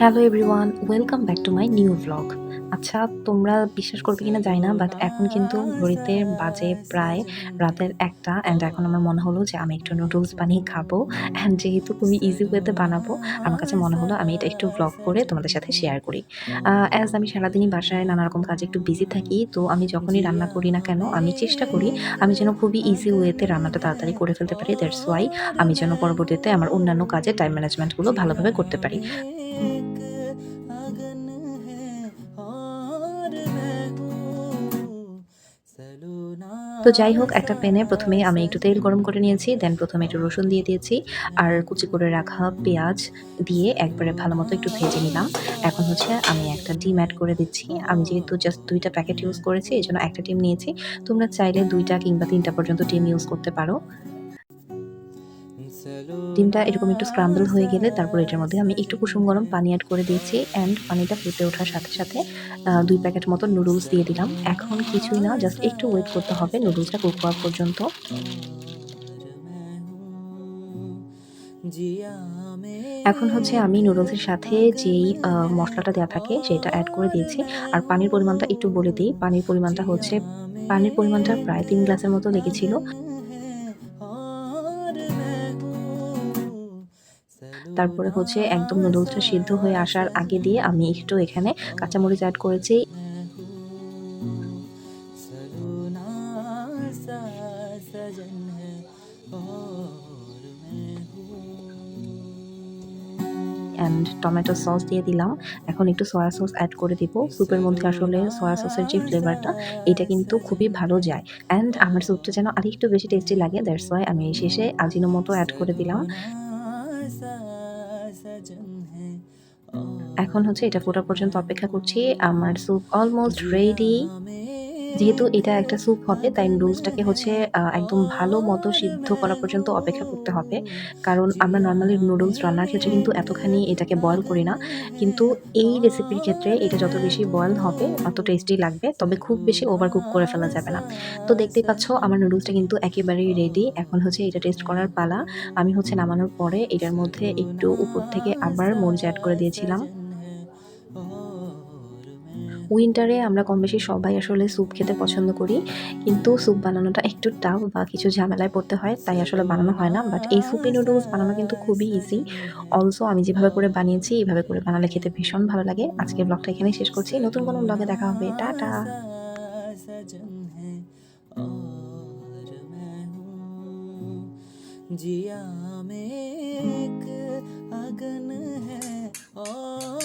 Hello everyone welcome back to my new blog আচ্ছা তোমরা বিশ্বাস করবে কিনা জানি না বাট এখন কিন্তু ঘড়িতে বাজে প্রায় রাতের একটা অ্যান্ড এখন আমার মনে হলো যে আমি একটু নুডলস বানিয়ে খাব অ্যান্ড যেহেতু খুবই ইজি ওয়েতে বানাবো, আমার কাছে মনে হলো আমি এটা একটু ব্লগ করে তোমাদের সাথে শেয়ার করি। অ্যাজ আমি সারাদিনই বাসায় নানা রকম কাজে একটু বিজি থাকি, তো আমি যখনই রান্না করি না কেন, আমি চেষ্টা করি আমি যেন খুবই ইজি ওয়েতে রান্নাটা তাড়াতাড়ি করে ফেলতে পারি দ্যাটস ওয়াই আমি যেন পরবর্তীতে আমার অন্যান্য কাজে টাইম ম্যানেজমেন্টগুলো ভালোভাবে করতে পারি। তো যাই হোক একটা প্যানে প্রথমে আমি একটু তেল গরম করে নিয়েছি দেন প্রথমে একটু রসুন দিয়ে দিয়েছি আর কুচি করে রাখা পেঁয়াজ দিয়ে একবারে ভালো মতো একটু ভেজে নিলাম। এখন হচ্ছে আমি একটা ডিম অ্যাড করে দিচ্ছি। আমি যেহেতু জাস্ট দুইটা প্যাকেট ইউজ করেছি এই জন্য একটা ডিম নিয়েছি। তোমরা চাইলে দুইটা কিংবা তিনটা পর্যন্ত ডিম ইউজ করতে পারো। ডিমটা এরকম একটু স্ক্রাম্বল হয়ে গেলে তারপর এটার মধ্যে আমি একটু কুসুম গরম পানি অ্যাড করে দিয়েছি অ্যান্ড পানিটা ফুটে ওঠার সাথে সাথে দুই প্যাকেট মতো নুডলস দিয়ে দিলাম। এখন কিছুই না জাস্ট একটু ওয়েট করতে হবে নুডলসটা কুক হওয়া পর্যন্ত। এখন হচ্ছে আমি নুডলসের সাথে যেই মশলাটা দেওয়া থাকে সেটা অ্যাড করে দিয়েছি। আর পানির পরিমাণটা একটু বলে দিই। পানির পরিমাণটা হচ্ছে, পানির পরিমাণটা প্রায় তিন গ্লাসের মতো লেগেছিল। তারপরে হচ্ছে একদম নুডলসটা সিদ্ধ হয়ে আসার আগে দিয়ে আমি একটু এখানে কাঁচামরিচ অ্যাড করেছি। অ্যান্ড টমেটো সস দিয়ে দিলাম। এখন একটু সয়া সস অ্যাড করে দিব। স্যুপের মধ্যে আসলে সয়া সসের যে ফ্লেভারটা এটা কিন্তু খুবই ভালো যায়। অ্যান্ড আমার স্যুপটা যেন আরেকটু বেশি টেস্টি লাগে দ্যাটস ওয়াই আমি শেষে আজিনো মতো অ্যাড করে দিলাম। এখন হচ্ছে এটা ফোটা পর্যন্ত অপেক্ষা করছি। আমার স্যুপ অলমোস্ট রেডি যেহেতু এটা একটা স্যুপ হবে, তাই নুডলসটাকে হচ্ছে একদম ভালো মতো সিদ্ধ করা পর্যন্ত অপেক্ষা করতে হবে। কারণ আমরা নর্মালি নুডলস রান্নার ক্ষেত্রে কিন্তু এতখানি এটাকে বয়ল করি না। কিন্তু এই রেসিপির ক্ষেত্রে এটা যত বেশি বয়ল হবে তত টেস্টি লাগবে, তবে খুব বেশি ওভার কুক করে ফেলা যাবে না। তো দেখতেই পাচ্ছ, আমার নুডলসটা কিন্তু একেবারেই রেডি এখন হচ্ছে এটা টেস্ট করার পালা। আমি হচ্ছে নামানোর পরে এটার মধ্যে একটু উপর থেকে আবার মরিচ অ্যাড করে দিয়েছিলাম। উইন্টারে আমরা কম বেশি সবাই আসলে স্যুপ খেতে পছন্দ করি কিন্তু স্যুপ বানানোটা একটু টাফ বা কিছু ঝামেলায় পড়তে হয় তাই আসলে বানানো হয় না বাট এই সুপি নুডলস বানানো কিন্তু খুবই ইজি অলসো আমি যেভাবে করে বানিয়েছি এইভাবে করে বানালে খেতে ভীষণ ভালো লাগে আজকের ব্লগটা এখানেই শেষ করছি নতুন কোনো ব্লগে দেখা হবে টাটা सजन है और मैं हूँ जिया में एक अगन है और